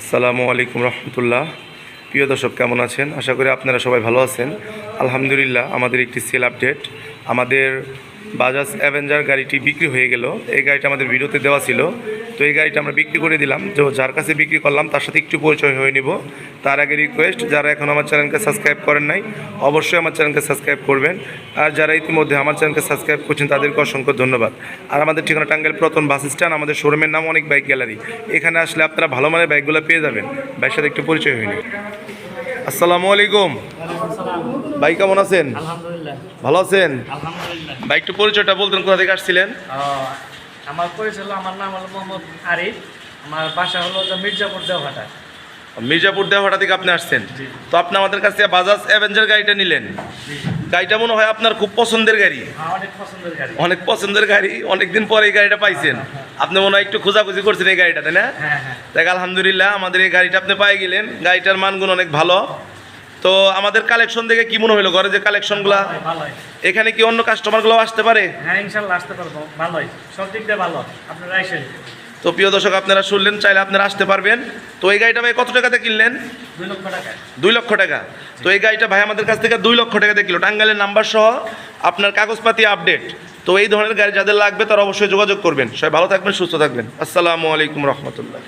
আসসালামু আলাইকুম রহমতুল্লাহ। প্রিয় দর্শক, কেমন আছেন? আশা করি আপনারা সবাই ভালো আছেন। আলহামদুলিল্লাহ, আমাদের একটি সেল আপডেট আমাদের বাজাজ অ্যাভেঞ্জার গাড়িটি বিক্রি হয়ে গেল। এই গাড়িটা আমাদের ভিডিওতে দেওয়া ছিল। তো এই গাড়িটা আমরা বিক্রি করে দিলাম। তো যার কাছে বিক্রি করলাম, তার সাথে একটু পরিচয় হয়ে নিব। তার আগে রিকোয়েস্ট যারা এখন আমার চ্যানেলকে সাবস্ক্রাইব করেন নাই, অবশ্যই আমার চ্যানেলকে সাবস্ক্রাইব করবেন। আর যারা ইতিমধ্যে আমার চ্যানেলকে সাবস্ক্রাইব করছেন, তাদেরকে অসংখ্য ধন্যবাদ। আর আমাদের ঠিকানা টাঙ্গাইল প্রথম বাস স্ট্যান্ড, আমাদের শোরুমের নাম অনেক বাইক গ্যালারি এখানে আসলে আপনারা ভালো মানের বাইকগুলো পেয়ে যাবেন। বাইকের সাথে একটু পরিচয় হয়ে হয়নি আসসালামু আলাইকুম। ভাই কেমন আছেন? আলহামদুলিল্লাহ। ভালো আছেন? আলহামদুলিল্লাহ। ভাই একটু পরিচয়টা বলতেন কোথা থেকে আসছিলেন? আমার পরিচয় হলো আমার নাম হলো মোহাম্মদ আরিফ। আমার বাসা হলো মির্জাপুর দেওঘাটা। মির্জাপুর দেওয়াটা থেকে আপনি আসছেন? তো আপনি আমাদের কাছ থেকে বাজাজ অ্যাভেঞ্জার গাড়িটা নিলেন। গাড়িটা মনে হয় আপনার খুব পছন্দের গাড়ি। অনেক পছন্দের গাড়ি। অনেক পছন্দের গাড়ি অনেকদিন পরে এই গাড়িটা পাইছেন। আপনি মনে হয় একটু খোঁজাখুঁজি করছেন এই গাড়িটা তাই না? হ্যাঁ হ্যাঁ। দেখ আলহামদুলিল্লাহ আমাদের এই গাড়িটা আপনি পাই গেলেন। গাড়িটার মানগুণ অনেক ভালো। তো আমাদের কালেকশন দেখে কি মনে হলো ঘরে যে কালেকশনগুলা এখানে কি অন্য কাস্টমারগুলো আসতে পারে? হ্যাঁ ইনশাল্লাহ আসতে পারব। ভালোই। সব দিক দিয়ে ভালো। আপনারা এসে তো প্রিয় দর্শক আপনারা শুনলেন চাইলে আপনারা আসতে পারবেন। তো এই গাড়িটা ভাই কত টাকাতে কিনলেন? দুই লক্ষ টাকা। দুই লক্ষ টাকা। তো এই গাড়িটা ভাই আমাদের কাছ থেকে দুই লক্ষ টাকা দিয়ে কিলো। টাঙ্গাইলের নাম্বার সহ আপনার কাগজপাতি আপডেট তো এই ধরনের গাড়ি যাদের লাগবে তারা অবশ্যই যোগাযোগ করবেন। সবাই ভালো থাকবেন সুস্থ থাকবেন। আসসালামু আলাইকুম রহমতুল্লাহ।